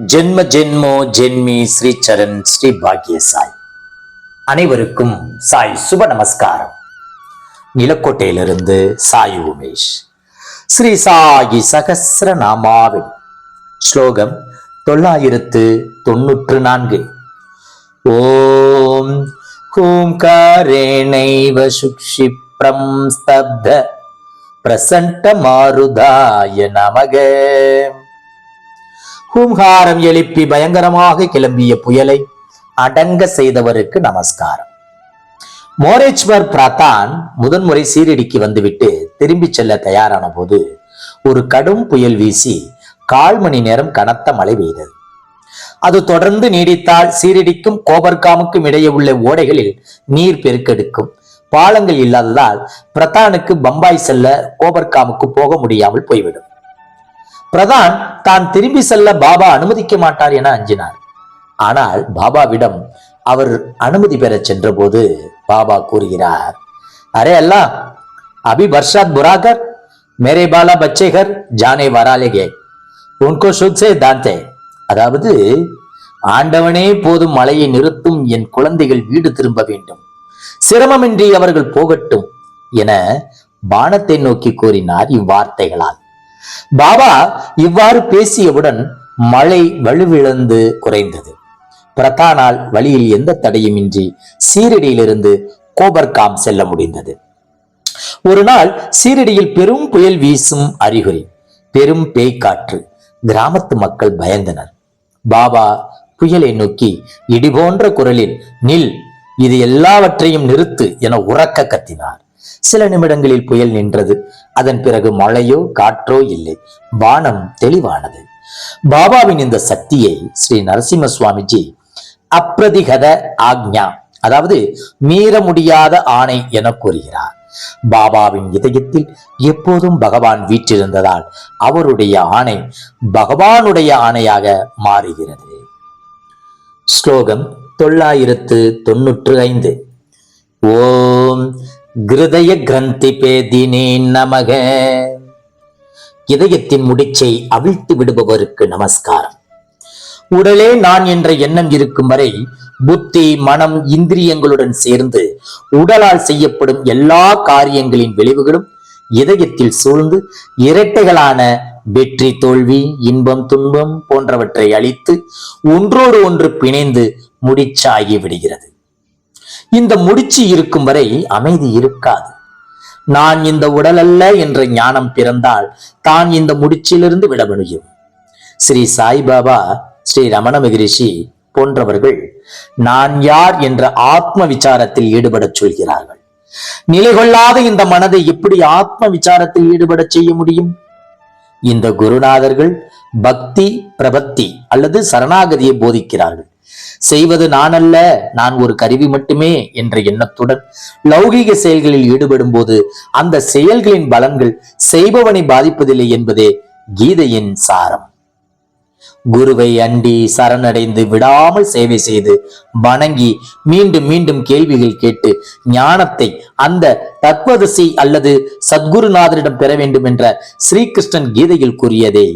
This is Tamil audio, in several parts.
ஜென்ம ஜென்மோ ஜென்மி ஸ்ரீ சரண் ஸ்ரீ பாக்ய சாய். அனைவருக்கும் சாய் சுப நமஸ்காரம். நிலக்கோட்டையிலிருந்து சாய் உமேஷ். ஸ்ரீ சாயி சகசிர நாமாவின் ஸ்லோகம் தொள்ளாயிரத்து தொன்னூற்று நான்கு. ஓம் ஹூங்காரேணைவ சுக்ஷிப்ரம் ஸ்தப்த பிரசண்ட மாருதாய நமக. ஹூம்காரம் எழுப்பி பயங்கரமாக கிளம்பிய புயலை அடங்க செய்தவருக்கு நமஸ்காரம். மோரேஸ்வர் பிராத்தான் முதன்முறை சீரடிக்கு வந்துவிட்டு திரும்பி செல்ல தயாரான போது ஒரு கடும் புயல் வீசி கால் மணி நேரம் கனத்த மழை பெய்தது. அது தொடர்ந்து நீடித்தால் சீரடிக்கும் கோபர்காமுக்கும் இடையே உள்ள ஓடைகளில் நீர் பெருக்கெடுக்கும். பாலங்கள் இல்லாததால் பிரதானுக்கு பம்பாய் செல்ல கோபர்காமுக்கு போக முடியாமல் போய்விடும். பிரதான் தான் திரும்பி செல்ல பாபா அனுமதிக்க மாட்டார் என அஞ்சினார். ஆனால் பாபாவிடம் அவர் அனுமதி பெறச் சென்றபோது பாபா கூறுகிறார் அரே அல்லா அபி பர்ஷாத் புராகர் மேரே பாலா பச்சேகர் ஜானே வராலேகே உன்கோ சுக்சே தாந்தே. அதாவது ஆண்டவனே போதும் மழையை நிறுத்தும் என் குழந்தைகள் வீடு திரும்ப வேண்டும். சிரமமின்றி அவர்கள் போகட்டும் என பானத்தை நோக்கி கூறினார் இவ்வார்த்தைகளால். பாபா இவ்வாறு பேசியவுடன் மழை வலுவிழந்து குறைந்தது. பிரதானால் வழியில் எந்த தடையுமின்றி சீரடியிலிருந்து கோபர்காம் செல்ல முடிந்தது. ஒரு நாள் சீரடியில் பெரும் புயல் வீசும் அறிகுறி பெரும் பேய்க்காற்று கிராமத்து மக்கள் பயந்தனர். பாபா புயலை நோக்கி இடி போன்ற குரலில் நில் இது எல்லாவற்றையும் நிறுத்து என உறக்க கத்தினார். சில நிமிடங்களில் புயல் நின்றது. அதன் பிறகு மழையோ காற்றோ இல்லை. வானம் தெளிவானது. பாபாவின் இந்த சக்தியை ஸ்ரீ நரசிம்ம சுவாமிஜி அப்ரதிகத ஆக்ஞா அதாவது மீற முடியாத ஆணை என கூறுகிறார். பாபாவின் இதயத்தில் எப்போதும் பகவான் வீற்றிருந்ததால் அவருடைய ஆணை பகவானுடைய ஆணையாக மாறுகிறது. ஸ்லோகம் தொள்ளாயிரத்து தொன்னூற்று ஐந்து. ஓம் கிருதய கிரந்தி பேதினே நமக. இதயத்தின் முடிச்சை அவிழ்த்து விடுபவருக்கு நமஸ்காரம். உடலே நான் என்ற எண்ணம் இருக்கும் வரை புத்தி மனம் இந்திரியங்களுடன் சேர்ந்து உடலால் செய்யப்படும் எல்லா காரியங்களின் விளைவுகளும் இதயத்தில் சூழ்ந்து இரட்டைகளான வெற்றி தோல்வி இன்பம் துன்பம் போன்றவற்றை அளித்து ஒன்றோடு ஒன்று பிணைந்து முடிச்சாகி விடுகிறது இந்த முடிச்சு இருக்கும் வரை அமைதி இருக்காது. நான் இந்த உடல் அல்ல என்ற ஞானம் பிறந்தால் தான் இந்த முடிச்சிலிருந்து விட முடியும். ஸ்ரீ சாய்பாபா ஸ்ரீ ரமண மகரிஷி போன்றவர்கள் நான் யார் என்ற ஆத்ம விசாரத்தில் ஈடுபடச் சொல்கிறார்கள். நிலை கொள்ளாத இந்த மனதை எப்படி ஆத்ம விசாரத்தில் ஈடுபடச் செய்ய முடியும்? இந்த குருநாதர்கள் பக்தி பிரபத்தி அல்லது சரணாகதியை போதிக்கிறார்கள். செய்வது நான் அல்ல நான் ஒரு கருவி மட்டுமே என்ற எண்ணத்துடன் லௌகீக செயல்களில் ஈடுபடும் போது அந்த செயல்களின் பலன்கள் செய்பவனை பாதிப்பதில்லை என்பதே கீதையின் சாரம். குருவை அண்டி சரணடைந்து விடாமல் சேவை செய்து வணங்கி மீண்டும் மீண்டும் கேள்விகள் கேட்டு ஞானத்தை அந்த தத்வதசி அல்லது சத்குருநாதரிடம் பெற வேண்டும் என்ற ஸ்ரீகிருஷ்ணன் கீதையில் கூறியதே.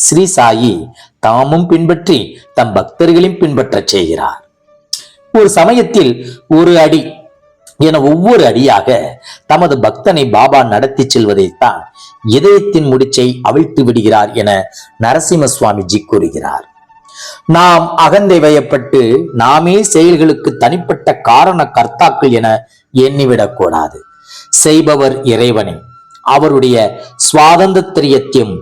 ஸ்ரீ சாயி தாமும் பின்பற்றி தம் பக்தர்களையும் பின்பற்றச் செய்கிறார். ஒரு சமயத்தில் ஒரு அடி என ஒவ்வொரு அடியாக தமது பக்தனை பாபா நடத்தி செல்வதைத்தான் இதயத்தின் முடிச்சை அவிழ்த்து விடுகிறார் என நரசிம்ம சுவாமிஜி கூறுகிறார். நாம் அகந்தை வயப்பட்டு நாமே செயல்களுக்கு தனிப்பட்ட காரண கர்த்தாக்கள் என எண்ணிவிடக் செய்பவர் இறைவனே அவருடைய சுவாதந்திரியத்தையும்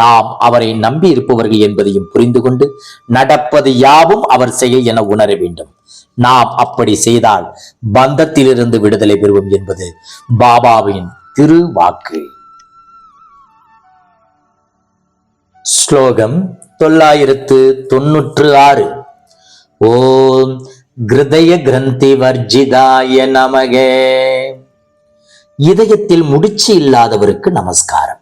நாம் அவரை நம்பி இருப்பவர்கள் என்பதையும் புரிந்து கொண்டு நடப்பது யாவும் அவர் செயல் என உணர வேண்டும். நாம் அப்படி செய்தால் பந்தத்திலிருந்து விடுதலை பெறுவோம் என்பது பாபாவின் திரு வாக்கு ஸ்லோகம் தொள்ளாயிரத்து தொன்னூற்று ஆறு. ஓம் கிருதய கிரந்தி வர்ஜிதாய நமகே. இதயத்தில் முடிச்சு இல்லாதவருக்கு நமஸ்காரம்.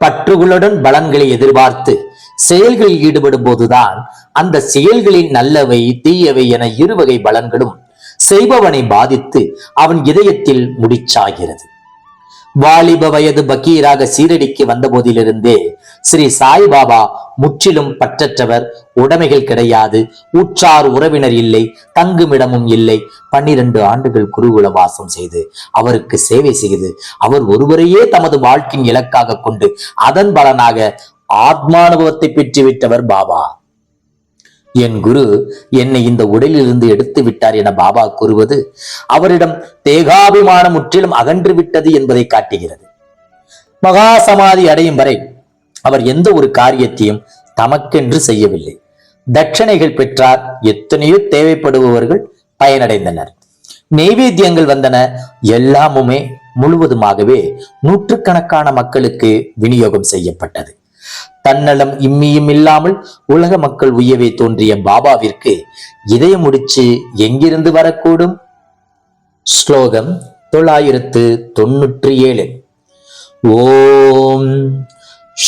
பற்றுகளுடன் பலன்களை எதிர்பார்த்து செயல்களில் ஈடுபடும் போதுதான் அந்த செயல்களின் நல்லவை தீயவை என இருவகை பலன்களும் செய்பவனை பாதித்து அவன் இதயத்தில் முடிச்சாகிறது. வாலிப வயது பக்கீராக சீரடிக்கு வந்த போதிலிருந்தே ஸ்ரீ சாய்பாபா முற்றிலும் பற்றற்றவர் உடைமைகள் கிடையாது உற்றார் உறவினர் இல்லை தங்குமிடமும் இல்லை. பன்னிரண்டு ஆண்டுகள் குருகுல வாசம் செய்து அவருக்கு சேவை செய்து அவர் ஒருவரையே தமது வாழ்க்கையின் இலக்காக கொண்டு அதன் பலனாக ஆத்மானுபவத்தை பெற்றுவிட்டவர் பாபா. என் குரு என்னை இந்த உடலிலிருந்து எடுத்து விட்டார் என பாபா கூறுவது அவரிடம் தேகாபிமானம் முற்றிலும் அகன்று விட்டது என்பதை காட்டுகிறது. மகா சமாதி அடையும் வரை அவர் எந்த ஒரு காரியத்தையும் தமக்கென்று செய்யவில்லை. தட்சணைகள் பெற்றார் எத்தனையோ தேவைப்படுபவர்கள் பயனடைந்தனர். நெய்வேத்தியங்கள் வந்தன எல்லாமுமே முழுவதுமாகவே நூற்றுக்கணக்கான மக்களுக்கு விநியோகம் செய்யப்பட்டது. தன்னலம் இம்மியும் இல்லாமல் உலக மக்கள் உயவே தோன்றிய பாபாவிற்கு இதயம் முடிச்சு எங்கிருந்து வரக்கூடும்? ஸ்லோகம் தொள்ளாயிரத்து தொன்னூற்றி ஏழு. ஓம்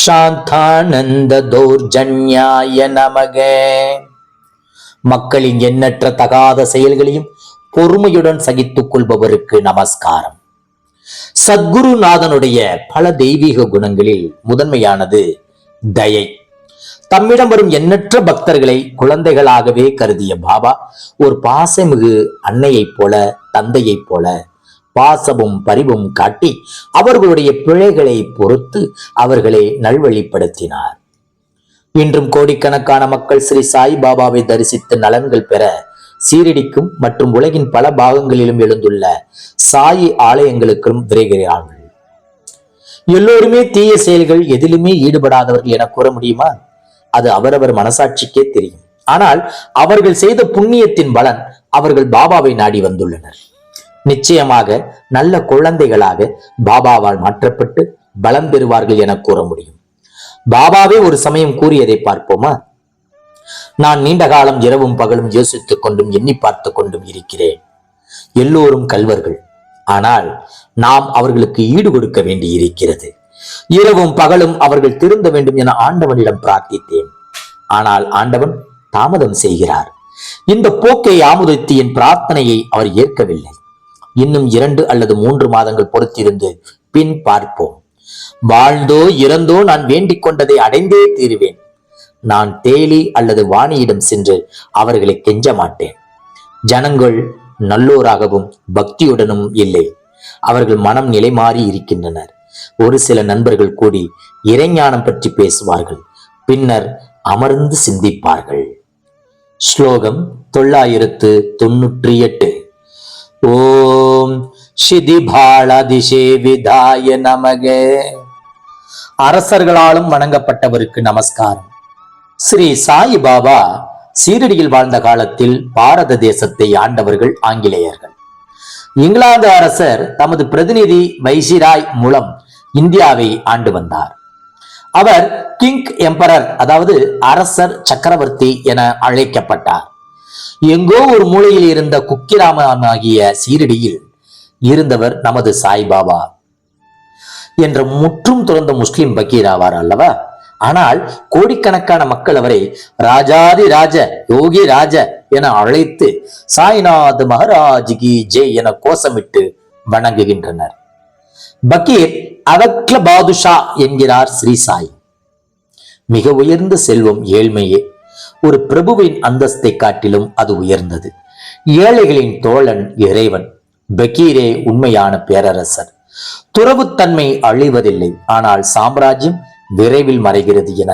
சாந்தானந்த தௌர்ஜன்யாய நமக. மக்களின் எண்ணற்ற தகாத செயல்களையும் பொறுமையுடன் சகித்துக் கொள்பவருக்கு நமஸ்காரம். சத்குருநாதனுடைய பல தெய்வீக குணங்களில் முதன்மையானது தயை. தம்மிடம் வரும் எண்ணற்ற பக்தர்களை குழந்தைகளாகவே கருதிய பாபா ஒரு பாசமிகு அன்னையைப் போல தந்தையைப் போல பாசமும் பரிவும் காட்டி அவர்களுடைய பிழைகளை பொறுத்து அவர்களை நல்வழிப்படுத்தினார். இன்றும் கோடிக்கணக்கான மக்கள் ஸ்ரீ சாய் பாபாவை தரிசித்து நலன்கள் பெற சீரடிக்கும் மற்றும் உலகின் பல பாகங்களிலும் எழுந்துள்ள சாயி ஆலயங்களுக்கும் விரைகிறார்கள். எல்லோருமே தீய செயல்கள் எதிலுமே ஈடுபடாதவர்கள் என கூற முடியுமா? அது அவரவர் மனசாட்சிக்கே தெரியும். ஆனால் அவர்கள் செய்த புண்ணியத்தின் பலன் அவர்கள் பாபாவை நாடி வந்துள்ளனர். நிச்சயமாக நல்ல குழந்தைகளாக பாபாவால் மாற்றப்பட்டு பலம் பெறுவார்கள் என கூற முடியும். பாபாவே ஒரு சமயம் கூறியதை பார்ப்போமா? நான் நீண்ட காலம் இரவும் பகலும் யோசித்துக் கொண்டும் எண்ணி பார்த்து கொண்டும் இருக்கிறேன். எல்லோரும் கல்வர்கள். ஆனால் நாம் அவர்களுக்கு ஈடு கொடுக்க வேண்டியிருக்கிறது. இரவும் பகலும் அவர்கள் திருந்த வேண்டும் என ஆண்டவனிடம் பிரார்த்தித்தேன். ஆனால் ஆண்டவன் தாமதம் செய்கிறார். இந்த போக்கை ஆமுதித்து என் பிரார்த்தனையை அவர் ஏற்கவில்லை. இன்னும் இரண்டு அல்லது மூன்று மாதங்கள் பொறுத்திருந்து பின் பார்ப்போம். வாழ்ந்தோ இறந்தோ நான் வேண்டிக் கொண்டதை அடைந்தே தீருவேன். நான் தேலி அல்லது வாணியிடம் சென்று அவர்களை கெஞ்ச மாட்டேன். ஜனங்கள் நல்லோராகவும் பக்தியுடனும் இல்லை. அவர்கள் மனம் நிலை மாறி இருக்கின்றனர். ஒரு சில நண்பர்கள் கூடி இறைஞானம் பற்றி பேசுவார்கள். பின்னர் அமர்ந்து சிந்திப்பார்கள். ஸ்லோகம் தொள்ளாயிரத்து தொன்னூற்றி எட்டு. ஓம் திசே விதாய நமக. அரசர்களாலும் வணங்கப்பட்டவருக்கு நமஸ்காரம். ஸ்ரீ சாய் பாபா சீரடியில் வாழ்ந்த காலத்தில் பாரத தேசத்தை ஆண்டவர்கள் ஆங்கிலேயர்கள். இங்கிலாந்து அரசர் தமது பிரதிநிதி வைசிராய் மூலம் இந்தியாவை ஆண்டு வந்தார். அவர் கிங் எம்பரர் அதாவது அரசர் சக்கரவர்த்தி என அழைக்கப்பட்டார். எங்கோ ஒரு மூலையில் இருந்த குக்கிராமமாகிய சீரடியில் இருந்தவர் நமது சாய்பாபா என்ற முற்றும் துறந்த முஸ்லிம் பக்கீர் ஆவார் அல்லவா? ஆனால் கோடிக்கணக்கான மக்கள் அவரை ராஜாதி ராஜ யோகி ராஜ என அழைத்து சாய்நாத் மகாராஜ் கி ஜெய் என கோஷமிட்டு வணங்குகின்றனர். பக்கீர் அவக்ல பாதுஷா என்கிறார் ஸ்ரீ சாய். மிக உயர்ந்த செல்வம் ஏழ்மையே. ஒரு பிரபுவின் அந்தஸ்தை காட்டிலும் அது உயர்ந்தது. ஏழைகளின் தோழன் இறைவன். பக்கீரே உண்மையான பேரரசர். துறவுத்தன்மை அழிவதில்லை. ஆனால் சாம்ராஜ்யம் விரைவில் மறைகிறது என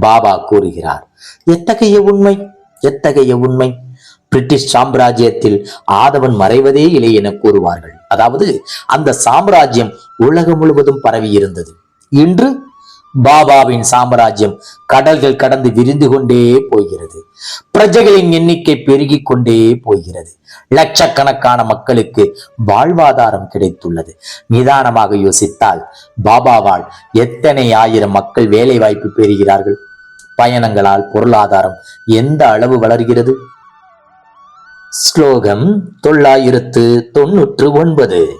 பாபா கூறுகிறார். எத்தகைய உண்மை? எத்தகைய உண்மை? பிரிட்டிஷ் சாம்ராஜ்யத்தில் ஆதவன் மறைவதே இல்லை என கூறுவார்கள். அதாவது அந்த சாம்ராஜ்யம் உலகம் முழுவதும் பரவி இருந்தது இன்று பாபாவின் சாம்ராஜ்யம் கடல்கள் கடந்து விரிந்து கொண்டே போகிறது. பிரஜைகளின் எண்ணிக்கை பெருகி கொண்டே போகிறது. லட்சக்கணக்கான மக்களுக்கு வாழ்வாதாரம் கிடைத்துள்ளது. நிதானமாக யோசித்தால் பாபாவால் எத்தனை ஆயிரம் மக்கள் வேலை வாய்ப்பு பெறுகிறார்கள்? பயணங்களால் பொருளாதாரம் எந்த அளவு வளர்கிறது? ஸ்லோகம் தொள்ளாயிரத்து தொன்னூற்று ஒன்பது.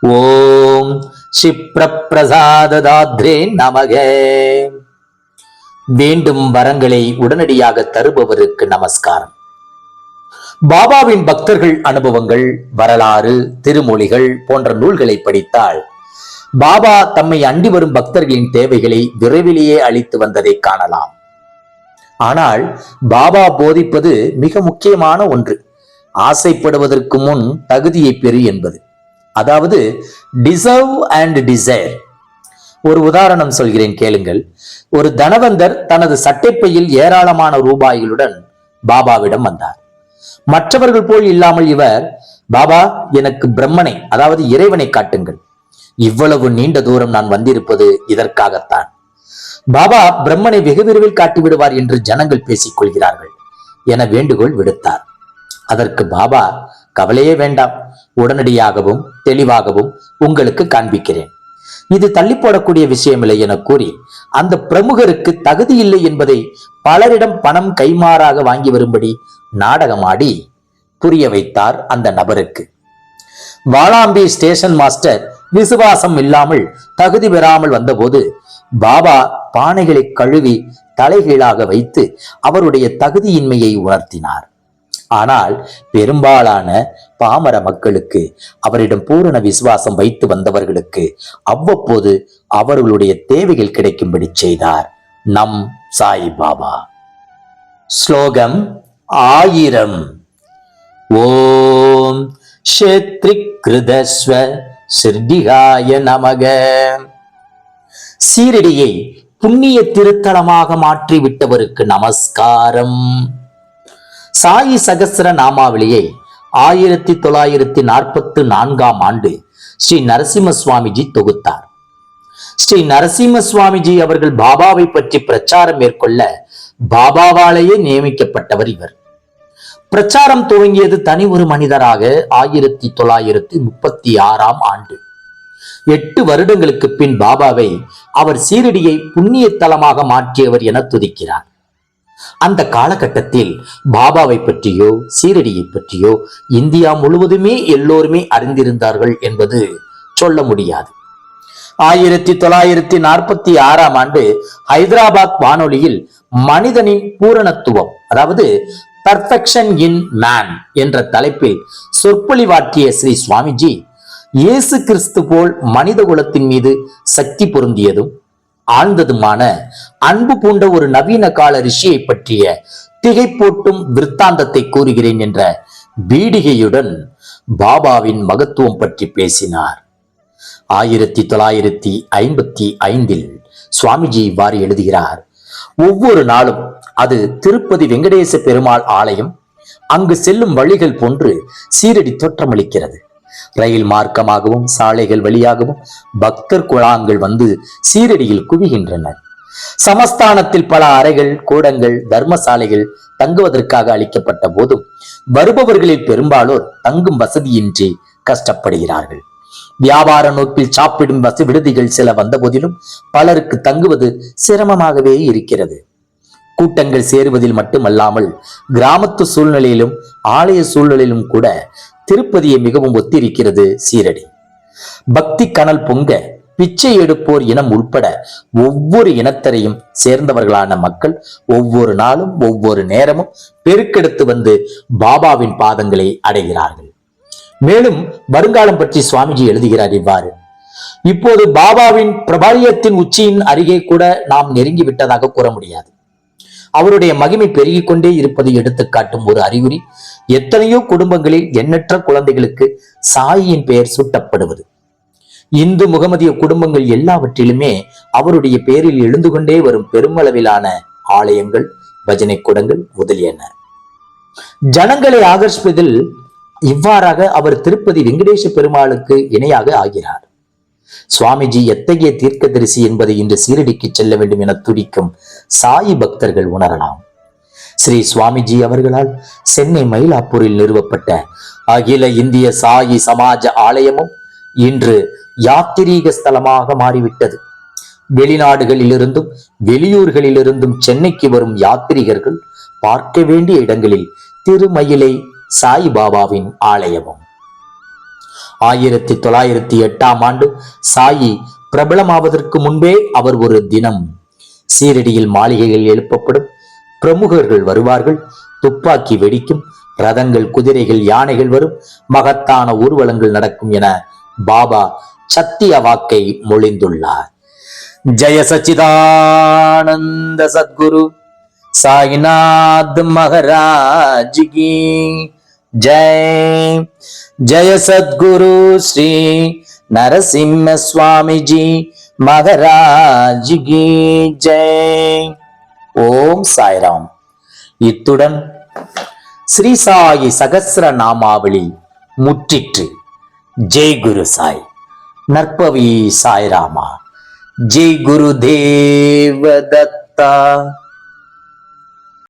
ஓம் சிப்ரப்பிரசாததாத்ரே நமக. வேண்டும் வரங்களை உடனடியாக தருபவருக்கு நமஸ்காரம். பாபாவின் பக்தர்கள் அனுபவங்கள் வரலாறு திருமொழிகள் போன்ற நூல்களை படித்தால் பாபா தம்மை அண்டி வரும் பக்தர்களின் தேவைகளை விரைவிலேயே அளித்து வந்ததை காணலாம். ஆனால் பாபா போதிப்பது மிக முக்கியமான ஒன்று. ஆசைப்படுவதற்கு முன் தகுதியை பெறு என்பது. அதாவது டிசர்வ் அண்ட் டிசைர் ஒரு உதாரணம் சொல்கிறேன் கேளுங்கள். ஒரு தனவந்தர் தனது சட்டைப்பையில் ஏராளமான ரூபாய்களுடன் பாபாவிடம் வந்தார். மற்றவர்கள் போல் இல்லாமல் இவர் பாபா எனக்கு பிரம்மனை அதாவது இறைவனை காட்டுங்கள். இவ்வளவு நீண்ட தூரம் நான் வந்திருப்பது இதற்காகத்தான். பாபா பிரம்மனை வெகு விரைவில் காட்டிவிடுவார் என்று ஜனங்கள் பேசிக் கொள்கிறார்கள் என வேண்டுகோள் விடுத்தார். அதற்கு பாபா கவலையே வேண்டாம். உடனடியாகவும் தெளிவாகவும் உங்களுக்கு காண்பிக்கிறேன். இது தள்ளி போடக்கூடிய விஷயமில்லை என கூறி அந்த பிரமுகருக்கு தகுதி இல்லை என்பதை பலரிடம் பணம் கைமாறாக வாங்கி வரும்படி நாடகமாடி புரிய வைத்தார் அந்த நபருக்கு. வாளாம்பி ஸ்டேஷன் மாஸ்டர் விசுவாசம் இல்லாமல் தகுதி பெறாமல் வந்தபோது பாபா பானைகளை கழுவி தலைகீழாக வைத்து அவருடைய தகுதியின்மையை உணர்த்தினார். ஆனால் பெரும்பாலான பாமர மக்களுக்கு அவரிடம் பூரண விசுவாசம் வைத்து வந்தவர்களுக்கு அவ்வப்போது அவர்களுடைய தேவைகள் கிடைக்கும்படி செய்தார். நம் சாய் பாபா ஸ்லோகம் ஆயிரம். ஓம் ஷேத்ரிகிருதஸ்வ சிர்டிகாய நமக. சீரடியை புண்ணிய திருத்தலமாக மாற்றிவிட்டவருக்கு நமஸ்காரம். சாயி சகஸ்ர நாமாவளியை ஆயிரத்தி தொள்ளாயிரத்தி நாற்பத்தி நான்காம் ஆண்டு ஸ்ரீ நரசிம்ம சுவாமிஜி தொகுத்தார். ஸ்ரீ நரசிம்ம சுவாமிஜி அவர்கள் பாபாவை பற்றி பிரச்சாரம் மேற்கொள்ள பாபாவாலேயே நியமிக்கப்பட்டவர் இவர். பிரச்சாரம் துவங்கியது தனி ஒரு மனிதராக ஆயிரத்தி தொள்ளாயிரத்தி முப்பத்தி ஆறாம் ஆண்டு. எட்டு வருடங்களுக்கு பின் பாபாவை அவர் சீரடியை புண்ணிய தலமாக மாற்றியவர் என துதிக்கிறார். அந்த காலகட்டத்தில் பாபாவை பற்றியோ சீரடியை பற்றியோ இந்தியா முழுவதுமே எல்லோருமே அறிந்திருந்தார்கள் என்பது சொல்ல முடியாது. ஆயிரத்தி தொள்ளாயிரத்தி நாற்பத்தி ஆறாம் ஆண்டு ஹைதராபாத் வானொலியில் மனிதனின் பூரணத்துவம் அதாவது பர்ஃபெக்ஷன் இன் மேன் என்ற தலைப்பில் சொற்பொழிவாற்றிய ஸ்ரீ சுவாமிஜி இயேசு கிறிஸ்து போல் மனித குலத்தின் மீது சக்தி பொருந்தியதும் ஆழ்ந்ததுமான அன்பு பூண்ட ஒரு நவீன கால ரிஷியை பற்றிய திகைப்பூட்டும் விற்த்தாந்தத்தை கூறுகிறேன் என்ற பீடிகையுடன் பாபாவின் மகத்துவம் பற்றி பேசினார். ஆயிரத்தி தொள்ளாயிரத்தி ஐம்பத்தி ஐந்தில் சுவாமிஜி இவ்வாறு எழுதுகிறார். ஒவ்வொரு நாளும் அது திருப்பதி வெங்கடேச பெருமாள் ஆலயம் அங்கு செல்லும் வழிகள் போன்று சீரடி தோற்றமளிக்கிறது. ரயில் மார்க்கமாகவும் சாலைகள் வழியாகவும் பக்தர் குழாங்கள் வந்து சீரடியில் குவிகின்றனர் சமஸ்தானத்தில் பல அறைகள் கூடங்கள் தர்மசாலைகள் தங்குவதற்காக அளிக்கப்பட்ட போதும் வருபவர்களில் பெரும்பாலோர் தங்கும் வசதியின்றி கஷ்டப்படுகிறார்கள். வியாபார நோக்கில் சாப்பிடும் வசதி விடுதிகள் சில வந்த போதிலும் பலருக்கு தங்குவது சிரமமாகவே இருக்கிறது. கூட்டங்கள் சேருவதில் மட்டுமல்லாமல் கிராமத்து சூழ்நிலையிலும் ஆலய சூழ்நிலையிலும் கூட திருப்பதியை மிகவும் ஒத்திருக்கிறது சீரடி. பக்தி கனல் பொங்க பிச்சை எடுப்போர் இனம் உட்பட ஒவ்வொரு இனத்தரையும் சேர்ந்தவர்களான மக்கள் ஒவ்வொரு நாளும் ஒவ்வொரு நேரமும் பெருக்கெடுத்து வந்து பாபாவின் பாதங்களை அடைகிறார்கள். மேலும் வருங்காலம் பற்றி சுவாமிஜி எழுதுகிறார் இவ்வாறு இப்போது பாபாவின் பிரபாரியத்தின் உச்சியின் அருகே கூட நாம் நெருங்கி விட்டதாக கூற முடியாது. அவருடைய மகிமை பெருகிக் கொண்டே இருப்பதை எடுத்துக்காட்டும் ஒரு அறிகுறி எத்தனையோ குடும்பங்களில் எண்ணற்ற குழந்தைகளுக்கு சாயியின் பெயர் சூட்டப்படுவது. இந்து முகமதிய குடும்பங்கள் எல்லாவற்றிலுமே அவருடைய பெயரில் எழுந்து கொண்டே வரும் பெருமளவிலான ஆலயங்கள் பஜனை கூடங்கள் முதலியன. ஜனங்களை ஆகர்ஷிப்பதில் இவ்வாறாக அவர் திருப்பதி வெங்கடேச பெருமாளுக்கு இணையாக ஆகிறார். சுவாமிஜி எத்தகைய தீர்க்கதரிசி என்பதை இன்று சீரடிக்கு செல்ல வேண்டும் என துடிக்கும் சாயி பக்தர்கள் உணரலாம். ஸ்ரீ சுவாமிஜி அவர்களால் சென்னை மயிலாப்பூரில் நிறுவப்பட்ட அகில இந்திய சாயி சமாஜ ஆலயமும் இன்று யாத்திரீக ஸ்தலமாக மாறிவிட்டது. வெளிநாடுகளிலிருந்தும் வெளியூர்களிலிருந்தும் சென்னைக்கு வரும் யாத்திரிகர்கள் பார்க்க வேண்டிய இடங்களில் திருமயிலை சாய்பாபாவின் ஆலயமும். ஆயிரத்தி தொள்ளாயிரத்தி எட்டாம் ஆண்டு சாயி பிரபலமாவதற்கு முன்பே அவர் ஒரு தினம் சீரடியில் மாளிகைகள் எழுப்பப்படும் பிரமுகர்கள் வருவார்கள் துப்பாக்கி வெடிக்கும் ரதங்கள் குதிரைகள் யானைகள் வரும் மகத்தான ஊர்வலங்கள் நடக்கும் என பாபா சத்திய வாக்கை மொழிந்துள்ளார். ஜெய சச்சிதானந்த சத்குரு சாய்நாத் மகராஜ் கி ஜெய். ஜெய சத்குரு ஸ்ரீ நரசிம்ம சுவாமிஜி மகராஜ் கி ஜெய். ஓம் சாய்ராம். இத்துடன் ஸ்ரீ சாயி சகசிர நாமாவளி முற்றிற்று. ஜெய் குரு சாய். நற்பவி சாய்ராமா. ஜெய் குரு தேவதத்தா